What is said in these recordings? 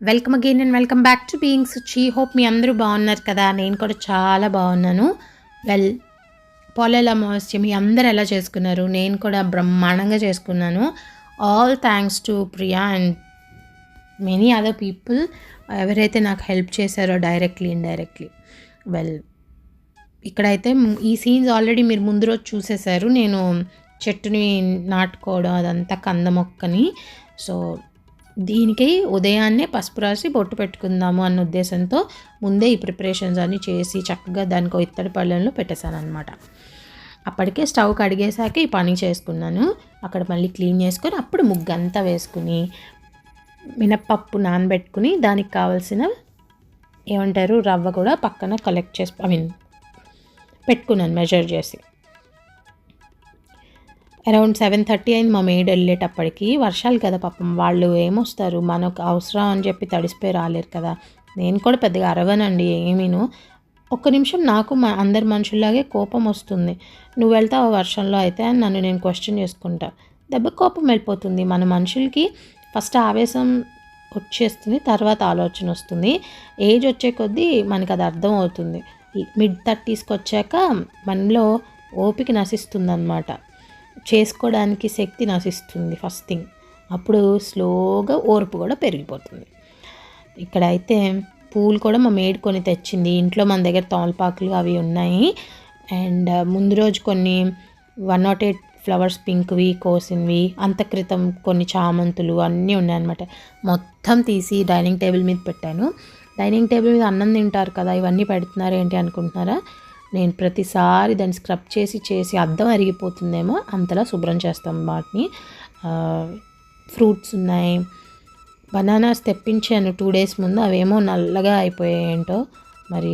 Welcome again and welcome back to beings చీ hope మీ అందరూ బాగున్నారు కదా? నేను కూడా చాలా బాగున్నాను. వెల్ పొలాల అమావాస్య మీ అందరు ఎలా చేసుకున్నారు? నేను కూడా బ్రహ్మాండంగా చేసుకున్నాను. All thanks to Priya and many other people ఎవరైతే నాకు హెల్ప్ చేశారో డైరెక్ట్లీ ఇండైరెక్ట్లీ వెల్ ఇక్కడైతే ఈ సీన్స్ ఆల్రెడీ మీరు ముందు రోజు చూసేశారు. నేను చెట్టుని నాటుకోవడం అదంతా కంద మొక్కని సో దీనికి ఉదయాన్నే పసుపు రాసి బొట్టు పెట్టుకుందాము అన్న ఉద్దేశంతో ముందే ఈ ప్రిపరేషన్స్ అన్నీ చేసి చక్కగా దానికి ఒక ఇత్తడి పళ్ళెంలో పెట్టేశాను అనమాట అప్పటికే స్టవ్ కడిగేశాక ఈ పని చేసుకున్నాను. అక్కడ మళ్ళీ క్లీన్ చేసుకొని అప్పుడు ముగ్గంతా వేసుకుని మినప్పప్పు నానబెట్టుకుని దానికి కావాల్సిన ఏమంటారు రవ్వ కూడా పక్కన కలెక్ట్ చేసి ఐ మీన్ పెట్టుకున్నాను మెజర్ చేసి. అరౌండ్ సెవెన్ థర్టీ అయింది మా మేడ్ వెళ్ళేటప్పటికి. వర్షాలు కదా పాపం. వాళ్ళు ఏమొస్తారు? మనకు అవసరం అని చెప్పి తడిసిపోయి రాలేరు కదా. నేను కూడా పెద్దగా అరవనండి ఏమీను. ఒక్క నిమిషం నాకు మా అందరి మనుషుల్లాగే కోపం వస్తుంది. నువ్వు వెళ్తావు వర్షంలో అయితే అని నన్ను నేను క్వశ్చన్ చేసుకుంటా. దెబ్బ కోపం వెళ్ళిపోతుంది. మన మనుషులకి ఫస్ట్ ఆవేశం వచ్చేస్తుంది తర్వాత ఆలోచన వస్తుంది. ఏజ్ వచ్చే కొద్దీ మనకు అది అర్థం అవుతుంది. మిడ్ థర్టీస్కి వచ్చాక మనలో ఓపిక నశిస్తుంది అనమాట చేసుకోవడానికి శక్తి నశిస్తుంది ఫస్ట్ థింగ్ అప్పుడు స్లోగా ఓర్పు కూడా పెరిగిపోతుంది. ఇక్కడైతే పూలు కూడా మా మేడ్ కొని తెచ్చింది. ఇంట్లో మన దగ్గర తమలపాకులు అవి ఉన్నాయి. అండ్ ముందు రోజు కొన్ని వన్ నాట్ ఎయిట్ ఫ్లవర్స్ పింక్వి కోసినవి అంత క్రితం కొన్ని చామంతులు అన్నీ ఉన్నాయన్నమాట. మొత్తం తీసి డైనింగ్ టేబుల్ మీద పెట్టాను. డైనింగ్ టేబుల్ మీద అన్నం తింటారు కదా ఇవన్నీ పెడుతున్నారు ఏంటి అనుకుంటున్నారా? నేను ప్రతిసారి దాన్ని స్క్రబ్ చేసి చేసి అద్దం అరిగిపోతుందేమో అంతలా శుభ్రం చేస్తాం వాటిని. ఫ్రూట్స్ ఉన్నాయి. బనానాస్ తెప్పించాను టూ డేస్ ముందు అవేమో నల్లగా అయిపోయాయి ఏంటో. మరి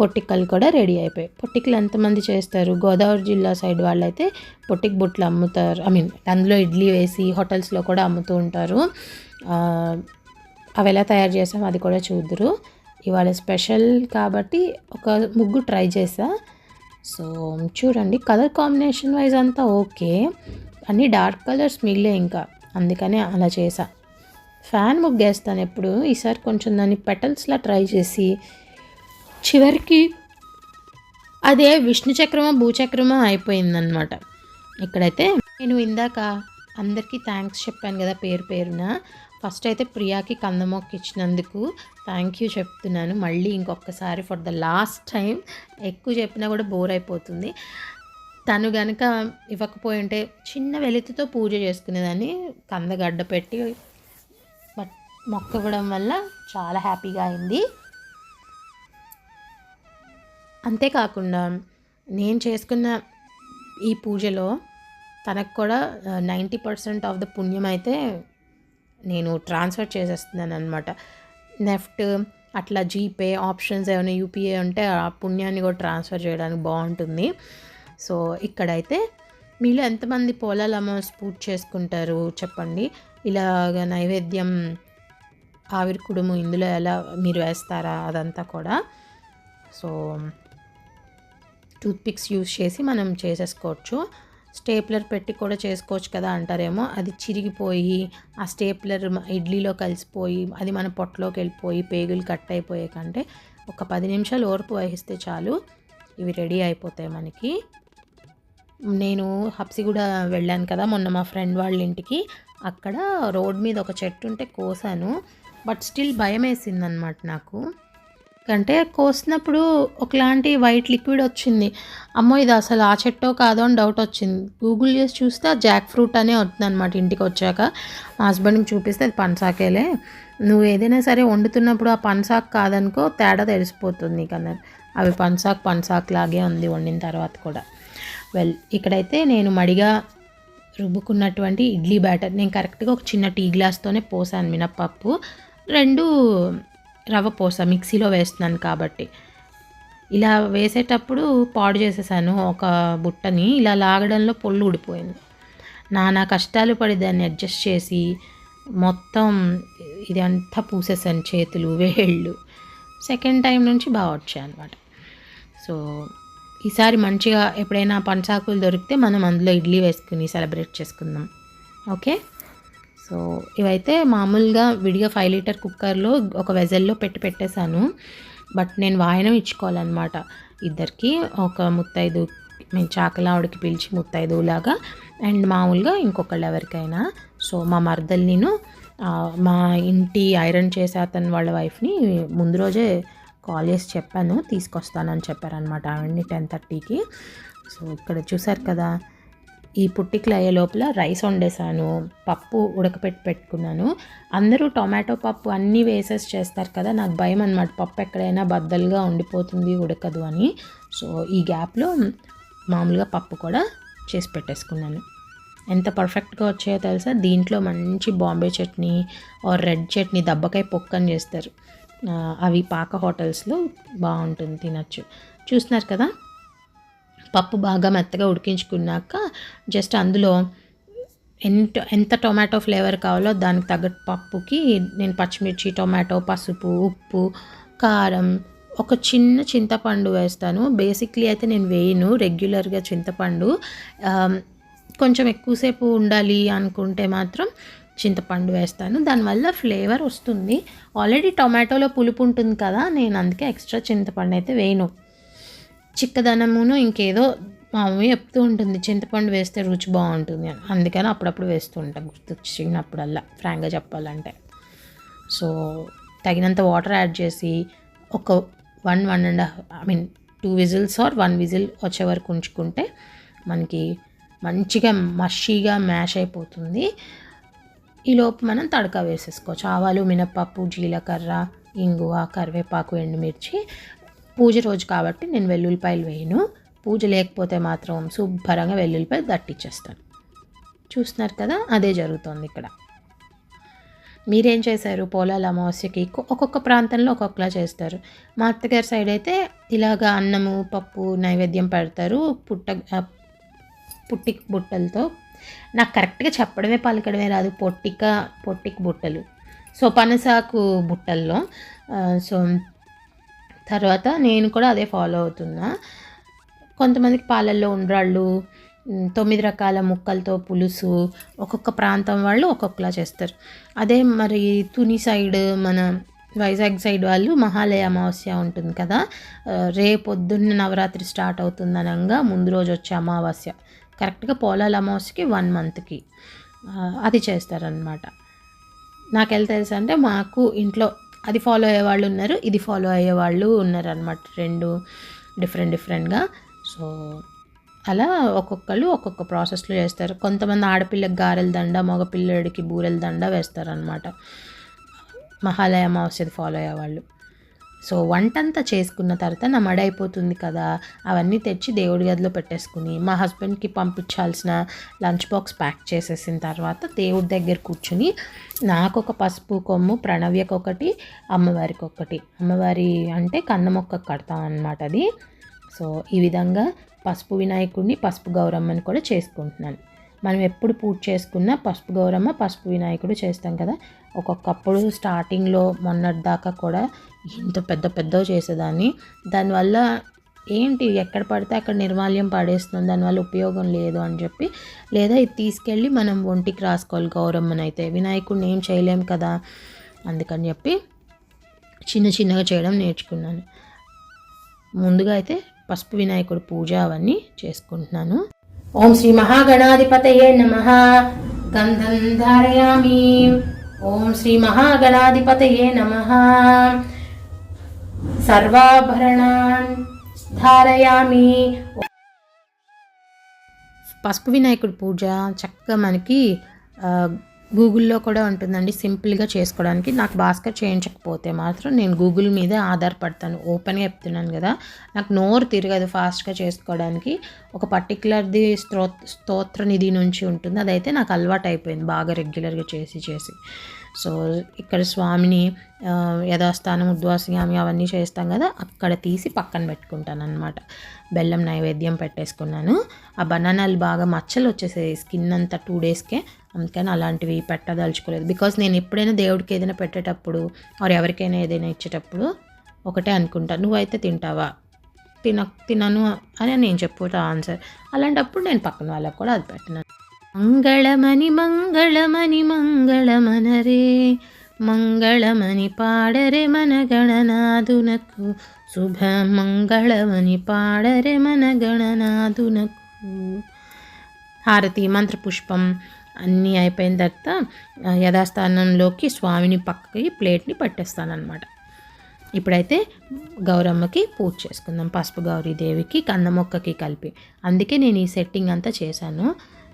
పొట్టిక్కలు కూడా రెడీ అయిపోయాయి. పొట్టికలు ఎంతమంది చేస్తారు? గోదావరి జిల్లా సైడ్ వాళ్ళైతే పొట్టిక్ బుట్లు అమ్ముతారు. ఐ మీన్ అందులో ఇడ్లీ వేసి హోటల్స్లో కూడా అమ్ముతూ ఉంటారు. అవి ఎలా తయారు చేసాం అది కూడా చూద్దరు. ఇవాళ స్పెషల్ కాబట్టి ఒక ముగ్గు ట్రై చేసా సో చూడండి కలర్ కాంబినేషన్ వైజ్ అంతా ఓకే అన్నీ డార్క్ కలర్స్ మిగిలే ఇంకా అందుకనే అలా చేసా ఫ్యాన్ ముగ్గేస్తాను ఎప్పుడు ఈసారి కొంచెం దాన్ని పెటల్స్లా ట్రై చేసి చివరికి అదే విష్ణు చక్రమో భూచక్రమో అయిపోయిందనమాట ఇక్కడైతే నేను ఇందాక అందరికీ థ్యాంక్స్ చెప్పాను కదా పేరు పేరున ఫస్ట్ అయితే ప్రియాకి కందమొక్క ఇచ్చినందుకు థ్యాంక్ యూ చెప్తున్నాను. మళ్ళీ ఇంకొకసారి ఫర్ ద లాస్ట్ టైం ఎక్కువ చెప్పినా కూడా బోర్ అయిపోతుంది. తను గనక ఇవ్వకపోయి ఉంటే చిన్న వెలితితో పూజ చేసుకునేదాన్ని కందగడ్డ పెట్టి బట్ మొక్క ఇవ్వడం వల్ల చాలా హ్యాపీగా అయింది. అంతేకాకుండా నేను చేసుకున్న ఈ పూజలో తనకు కూడా నైంటీ పర్సెంట్ ఆఫ్ ద పుణ్యం అయితే నేను ట్రాన్స్ఫర్ చేసేస్తున్నాను అనమాట నెఫ్ట్ అట్లా జీపే ఆప్షన్స్ ఏమైనా యూపీఏ ఉంటే ఆ పుణ్యాన్ని కూడా ట్రాన్స్ఫర్ చేయడానికి బాగుంటుంది. సో ఇక్కడైతే మీలో ఎంతమంది పోలాల అమౌంట్స్ పూజ చేసుకుంటారు చెప్పండి? ఇలాగ నైవేద్యం ఆవిరి కుడుము ఇందులో ఎలా మీరు వేస్తారా అదంతా కూడా? సో టూత్ పిక్స్ యూస్ చేసి మనం చేసేసుకోవచ్చు. స్టేప్లర్ పెట్టి కూడా చేసుకోవచ్చు కదా అంటారేమో. అది చిరిగిపోయి ఆ స్టేప్లర్ ఇడ్లీలో కలిసిపోయి అది మన పొట్టలోకి వెళ్ళిపోయి పేగులు కట్ అయిపోయే కంటే ఒక పది నిమిషాలు ఓర్పు వహిస్తే చాలు. ఇవి రెడీ అయిపోతాయి మనకి. నేను హప్సిగూడ వెళ్ళాను కదా మొన్న మా ఫ్రెండ్ వాళ్ళ ఇంటికి. అక్కడ రోడ్ మీద ఒక చెట్టు ఉంటే కోసాను. బట్ స్టిల్ భయం వేసిందనమాట నాకు. అంటే కోసినప్పుడు ఒకలాంటి వైట్ లిక్విడ్ వచ్చింది. అమ్మో ఇది అసలు ఆ చెట్టో కాదో అని డౌట్ వచ్చింది. గూగుల్ చేసి చూస్తే ఆ జాక్ ఫ్రూట్ అనే వస్తుంది అనమాట ఇంటికి వచ్చాక. మా హస్బెండ్కి చూపిస్తే అది పనసాకేలే. నువ్వు ఏదైనా సరే వండుతున్నప్పుడు ఆ పనసాకు కాదనుకో తేడా తెలిసిపోతుంది నీకు అన్నారు అవి పనసాకు పనసాకు లాగే ఉంది వండిన తర్వాత కూడా. వెల్ ఇక్కడైతే నేను మడిగా రుబ్బుకున్నటువంటి ఇడ్లీ బ్యాటర్ నేను కరెక్ట్గా ఒక చిన్న టీ గ్లాస్తోనే పోసాను మినప్పప్పు. రెండు రవ్వ పోస మిక్సీలో వేస్తున్నాను కాబట్టి. ఇలా వేసేటప్పుడు పాడు చేసేసాను ఒక బుట్టని ఇలా లాగడంలో పొల్లు ఊడిపోయింది. నానా కష్టాలు పడి దాన్ని అడ్జస్ట్ చేసి మొత్తం ఇది అంతా పూసేసాను చేతులు వేళ్ళు. సెకండ్ టైం నుంచి బాగా వచ్చాయి అనమాట సో ఈసారి మంచిగా ఎప్పుడైనా పంచాకులు దొరికితే మనం అందులో ఇడ్లీ వేసుకుని సెలబ్రేట్ చేసుకుందాం. ఓకే? సో ఇవైతే మామూలుగా విడిగా ఫైవ్ లీటర్ కుక్కర్లో ఒక వెజల్లో పెట్టి పెట్టేశాను. బట్ నేను వాయనం ఇచ్చుకోవాలన్నమాట. ఇద్దరికి ఒక ముత్తైదు మేము చాకలావిడికి పిలిచి ముత్తైదు లాగా. అండ్ మామూలుగా ఇంకొకళ్ళు ఎవరికైనా. సో మా మరదలు నేను మా ఇంటి ఐరన్ చేసే అతను వాళ్ళ వైఫ్ని ముందు రోజే కాల్ చేసి చెప్పాను. తీసుకొస్తానని చెప్పారనమాట ఆవిడని టెన్ థర్టీకి సో ఇక్కడ చూసారు కదా ఈ పుట్టికలు అయ్యే లోపల రైస్ వండేసాను పప్పు ఉడకపెట్టి పెట్టుకున్నాను. అందరూ టొమాటో పప్పు అన్నీ వేసేసి చేస్తారు కదా నాకు భయం అనమాట పప్పు ఎక్కడైనా బద్దలుగా ఉండిపోతుంది ఉడకదు అని. సో ఈ గ్యాప్లో మామూలుగా పప్పు కూడా చేసి పెట్టేసుకున్నాను. ఎంత పర్ఫెక్ట్గా వచ్చాయో తెలుసా? దీంట్లో మంచి బాంబే చట్నీ ఆర్ రెడ్ చట్నీ దబ్బకాయ పొక్కని చేస్తారు. అవి పాక హోటల్స్లో బాగుంటుంది తినచ్చు. చూస్తున్నారు కదా? పప్పు బాగా మెత్తగా ఉడికించుకున్నాక జస్ట్ అందులో ఎంత ఎంత టొమాటో ఫ్లేవర్ కావాలో దానికి తగ్గట్టు పప్పుకి నేను పచ్చిమిర్చి టొమాటో పసుపు ఉప్పు కారం ఒక చిన్న చింతపండు వేస్తాను. బేసిక్లీ అయితే నేను వేయను రెగ్యులర్గా చింతపండు. కొంచెం ఎక్కువసేపు ఉండాలి అనుకుంటే మాత్రం చింతపండు వేస్తాను. దానివల్ల ఫ్లేవర్ వస్తుంది. ఆల్రెడీ టొమాటోలో పులుపు ఉంటుంది కదా నేను అందుకే ఎక్స్ట్రా చింతపండు అయితే వేయను. చిక్కదనమును ఇంకేదో మా మమ్మీ చెప్తూ ఉంటుంది. చింతపండు వేస్తే రుచి బాగుంటుంది అని. అందుకని అప్పుడప్పుడు వేస్తూ ఉంటాను గుర్తొచ్చినప్పుడల్లా ఫ్రాంక్గా చెప్పాలంటే. సో తగినంత వాటర్ యాడ్ చేసి ఒక one one and I mean two whistles or one whistle వచ్చే వరకు ఉంచుకుంటే మనకి మంచిగా మషీగా మ్యాష్ అయిపోతుంది. ఈలోపు మనం తడక వేసేసుకోవచ్చు. ఆవాలు మినపప్పు జీలకర్ర ఇంగువ కరివేపాకు ఎండుమిర్చి పూజ రోజు కాబట్టి నేను వెల్లుల్లిపాయలు వేయను. పూజ లేకపోతే మాత్రం శుభ్రంగా వెల్లుల్లిపాయలు దట్టిచ్చేస్తాను. చూస్తున్నారు కదా అదే జరుగుతోంది ఇక్కడ. మీరేం చేశారు? పోలాల అమావాస్యకి ఒక్కొక్క ప్రాంతంలో ఒక్కొక్కలా చేస్తారు. మా అత్తగారి సైడ్ అయితే ఇలాగా అన్నము పప్పు నైవేద్యం పెడతారు. పుట్ట ఆ, పుట్టిక బుట్టలతో. నాకు కరెక్ట్గా చెప్పడమే పలకడమే రాదు. పొట్టిక పొట్టిక బుట్టలు. సో పనసాకు బుట్టల్లో సో తర్వాత నేను కూడా అదే ఫాలో అవుతున్నా. కొంతమందికి పాలల్లో ఉండ్రాళ్ళు తొమ్మిది రకాల ముక్కలతో పులుసు ఒక్కొక్క ప్రాంతం వాళ్ళు ఒక్కొక్కలా చేస్తారు. అదే మరి తుని సైడ్ మన వైజాగ్ సైడ్ వాళ్ళు మహాలయ అమావాస్య ఉంటుంది కదా రేపొద్దున్న నవరాత్రి స్టార్ట్ అవుతుంది అనగా ముందు రోజు వచ్చే అమావాస్య. కరెక్ట్గా పోలాల అమావాస్యకి వన్ మంత్కి అది చేస్తారనమాట నాకెళ్ళి తెలుసు అంటే మాకు ఇంట్లో అది ఫాలో అయ్యే వాళ్ళు ఉన్నారు ఇది ఫాలో అయ్యే వాళ్ళు ఉన్నారు అనమాట రెండు డిఫరెంట్ డిఫరెంట్గా సో అలా ఒక్కొక్కళ్ళు ఒక్కొక్క ప్రాసెస్లో చేస్తారు. కొంతమంది ఆడపిల్లకి గారెల దండ మగపిల్లడికి బూరెల దండ వేస్తారనమాట మహాలయ అమావాస్యది ఫాలో అయ్యేవాళ్ళు సో వంటంతా చేసుకున్న తర్వాత నా మడ అయిపోతుంది కదా అవన్నీ తెచ్చి దేవుడి గదిలో పెట్టేసుకుని మా హస్బెండ్కి పంపించాల్సిన లంచ్ బాక్స్ ప్యాక్ చేసేసిన తర్వాత దేవుడి దగ్గర కూర్చుని నాకు ఒక పసుపు కొమ్ము ప్రణవ్యకు ఒకటి అమ్మవారికి ఒకటి. అమ్మవారి అంటే కన్న మొక్క కడతాం అన్నమాట అది. సో ఈ విధంగా పసుపు వినాయకుడిని పసుపు గౌరమ్మని కూడా చేసుకుంటున్నాను. మనం ఎప్పుడు పూజ చేసుకున్నా పసుపు గౌరమ్మ పసుపు వినాయకుడు చేస్తాం కదా. ఒక్కొక్కప్పుడు స్టార్టింగ్లో మొన్నటి దాకా కూడా ఇంత పెద్ద పెద్దవి చేసేదాన్ని. దానివల్ల ఏంటి? ఎక్కడ పడితే అక్కడ నిర్మాల్యం పడేస్తుంది దానివల్ల ఉపయోగం లేదు అని చెప్పి లేదా ఇది తీసుకెళ్ళి మనం ఒంటికి రాసుకోవాలి గౌరమ్మని అయితే వినాయకుడిని ఏం చేయలేం కదా అందుకని చెప్పి చిన్న చిన్నగా చేయడం నేర్చుకున్నాను. ముందుగా అయితే పసుపు వినాయకుడు పూజ అవన్నీ చేసుకుంటున్నాను. ఓం శ్రీ మహాగణాధిపతయే నమ. గంధం ధారయామి. ఓం శ్రీ మహాగణాధిపతయే నమ. సర్వాభరణాన్ ధారయామి. పసుపు వినాయకుడి పూజ చక్కగా మనకి గూగుల్లో కూడా ఉంటుందండి సింపుల్గా చేసుకోవడానికి. నాకు భాస్కర్ చేయించకపోతే మాత్రం నేను గూగుల్ మీదే ఆధారపడతాను. ఓపెన్గా చెప్తున్నాను కదా. నాకు నోరు తిరగదు ఫాస్ట్గా చేసుకోవడానికి. ఒక పర్టికులర్ది స్త్రో స్తోత్ర నిధి నుంచి ఉంటుంది. అదైతే నాకు అలవాటు అయిపోయింది బాగా రెగ్యులర్గా చేసి చేసి. సో ఇక్కడ స్వామిని యథాస్థానం ఉద్వాసయామి అవన్నీ చేస్తాం కదా. అక్కడ తీసి పక్కన పెట్టుకుంటాను అనమాట బెల్లం నైవేద్యం పెట్టేసుకున్నాను. ఆ బనానాలు బాగా మచ్చలు వచ్చేసాయి స్కిన్ అంతా టూ డేస్కే. అందుకని అలాంటివి పెట్టదలుచుకోలేదు. బికాస్ నేను ఎప్పుడైనా దేవుడికి ఏదైనా పెట్టేటప్పుడు ఆర్ ఎవరికైనా ఏదైనా ఇచ్చేటప్పుడు ఒకటే అనుకుంటా. నువ్వైతే తింటావా? తిన తినను అని నేను చెప్పుతా ఆన్సర్ అలాంటప్పుడు నేను పక్కన వాళ్ళకు కూడా అది పెట్టినాను మంగళమని మంగళమని మంగళమనరే మంగళమని పాడరే మన గణనాదునకు శుభ మంగళమని పాడరే మన గణనాదునకు హారతి మంత్రపుష్పం అన్నీ అయిపోయిన తర్వాత యథాస్థానంలోకి స్వామిని పక్కకి ప్లేట్ని పట్టేస్తానమాట ఇప్పుడైతే గౌరమ్మకి పూజ చేసుకుందాం పసుపు గౌరీదేవికి కంద మొక్కకి కలిపి. అందుకే నేను ఈ సెట్టింగ్ అంతా చేశాను.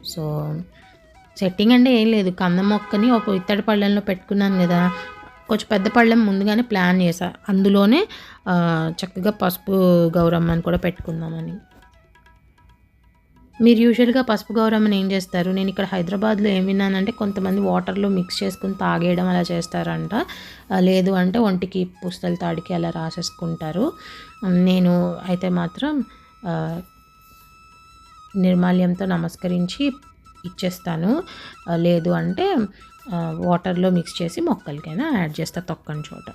సో సెట్టింగ్ అంటే ఏం లేదు. కంద మొక్కని ఒక ఇత్తడి పళ్ళెంలో పెట్టుకున్నాను కదా. కొంచెం పెద్ద పళ్ళెం ముందుగానే ప్లాన్ చేశా. అందులోనే చక్కగా పసుపు గౌరమ్మని కూడా పెట్టుకుందామని. మీరు యూజువల్గా పసుపు గౌరమ్మని ఏం చేస్తారు? నేను ఇక్కడ హైదరాబాద్లో ఏం విన్నానంటే కొంతమంది వాటర్లో మిక్స్ చేసుకుని తాగేయడం అలా చేస్తారంట. లేదు అంటే ఒంటికి పుస్తలు తాడికి అలా రాసేసుకుంటారు. నేను అయితే మాత్రం నిర్మాల్యంతో నమస్కరించి ఇచ్చేస్తాను. లేదు అంటే వాటర్లో మిక్స్ చేసి మొక్కలకైనా యాడ్ చేస్తా తొక్కని చోట.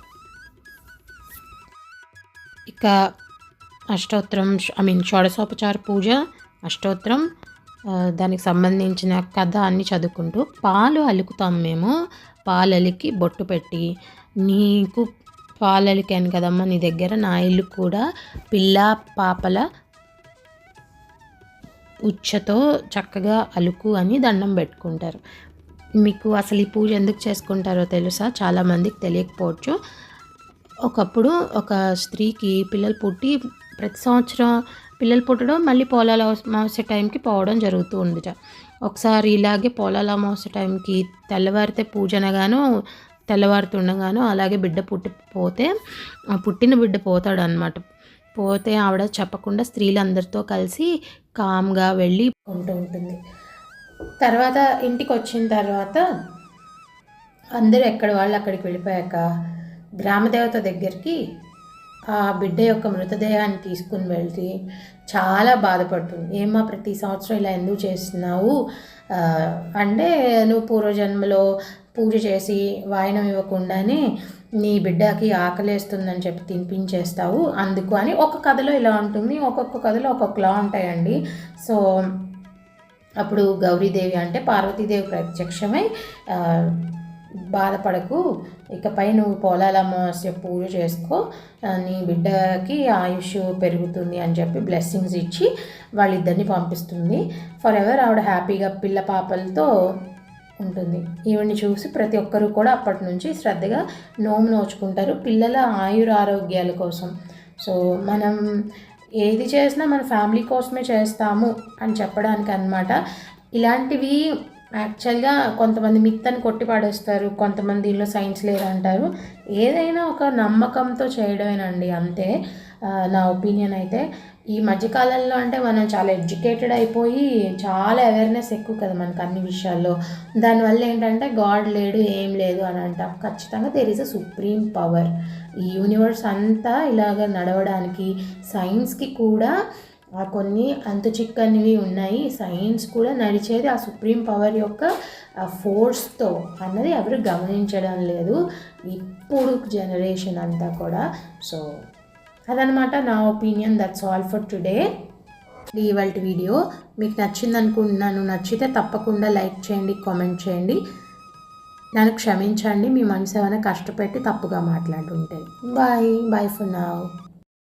ఇక అష్టోత్తరం ఐ మీన్ షోడశోపచార పూజ. అష్టోత్తరం దానికి సంబంధించిన కథ అన్ని చదువుకుంటూ పాలు అలుకుతాం మేము. పాలు అలికి బొట్టు పెట్టి నీకు పాలు అలికాను కదమ్మా నీ దగ్గర నా ఇల్లు కూడా పిల్ల పాపల ఉచ్చతో చక్కగా అలుకు అని దండం పెట్టుకుంటారు. మీకు అసలు ఈ పూజ ఎందుకు చేసుకుంటారో తెలుసా? చాలామందికి తెలియకపోవచ్చు. ఒకప్పుడు ఒక స్త్రీకి పిల్లలు పుట్టి ప్రతి సంవత్సరం పిల్లలు పుట్టడం మళ్ళీ పోలాల అమావాస్య టైంకి పోవడం జరుగుతూ ఉంది ఒకసారి ఇలాగే పోలాల అమావాస్య టైంకి తెల్లవారితే పూజనగాను తెల్లవారుతుండగాను అలాగే బిడ్డ పుట్టి పోతే పుట్టిన బిడ్డ పోతాడు అనమాట పోతే ఆవిడ చెప్పకుండా స్త్రీలందరితో కలిసి కామ్గా వెళ్ళి ఉంటూ ఉంటుంది. తర్వాత ఇంటికి వచ్చిన తర్వాత అందరూ ఎక్కడ వాళ్ళు అక్కడికి వెళ్ళిపోయాక గ్రామదేవత దగ్గరికి ఆ బిడ్డ యొక్క మృతదేహాన్ని తీసుకుని వెళ్తే చాలా బాధపడుతుంది. ఏమా ప్రతి సంవత్సరం ఇలా ఎందుకు చేస్తున్నావు? అంటే నువ్వు పూర్వజన్మలో పూజ చేసి వాయనం ఇవ్వకుండానే నీ బిడ్డకి ఆకలేస్తుందని చెప్పి తినిపించేస్తావు. అందుకు అని ఒక కథలో ఇలా ఉంటుంది. ఒక్కొక్క కథలో ఒక్కొక్కలా ఉంటాయండి. సో అప్పుడు గౌరీదేవి అంటే పార్వతీదేవి ప్రత్యక్షమై బాధపడకు. ఇకపై నువ్వు పొలాల అమావాస్య పూజ చేసుకో. నీ బిడ్డకి ఆయుష్ పెరుగుతుంది అని చెప్పి బ్లెస్సింగ్స్ ఇచ్చి వాళ్ళిద్దరిని పంపిస్తుంది. ఫర్ ఎవర్ ఆవిడ హ్యాపీగా పిల్ల పాపలతో ఉంటుంది. ఈవిని చూసి ప్రతి ఒక్కరూ కూడా అప్పటి నుంచి శ్రద్ధగా నోము నోచుకుంటారు పిల్లల ఆయుర ఆరోగ్యాల కోసం. సో మనం ఏది చేసినా మన ఫ్యామిలీ కోసమే చేస్తాము అని చెప్పడానికి అనమాట ఇలాంటివి యాక్చువల్గా కొంతమంది మిత్తని కొట్టి పాడేస్తారు కొంతమంది దీనిలో సైన్స్ లేదంటారు ఏదైనా ఒక నమ్మకంతో చేయడమేనండి అంతే. నా ఒపీనియన్ అయితే. ఈ మధ్యకాలంలో అంటే మనం చాలా ఎడ్యుకేటెడ్ అయిపోయి చాలా అవేర్నెస్ ఎక్కువ కదా మనకు అన్ని విషయాల్లో. దానివల్ల ఏంటంటే గాడ్ లేడు ఏం లేదు అని అంటాం. ఖచ్చితంగా there is a supreme power ఈ యూనివర్స్ అంతా ఇలాగ నడవడానికి సైన్స్కి కూడా కొన్ని అంత చిక్కనివి ఉన్నాయి. సైన్స్ కూడా నడిచేది ఆ సుప్రీం పవర్ యొక్క ఫోర్స్తో అన్నది ఎవరు గమనించడం లేదు. ఇప్పుడు జనరేషన్ అంతా కూడా. సో అదనమాట నా opinion. That's all for today ఇవాళ వీడియో మీకు నచ్చింది అనుకుంటున్నాను నచ్చితే తప్పకుండా లైక్ చేయండి కామెంట్ చేయండి. నన్ను క్షమించండి. మీ మనసు ఏమైనా కష్టపెట్టి తప్పుగా మాట్లాడుంటే. బాయ్. Bye for now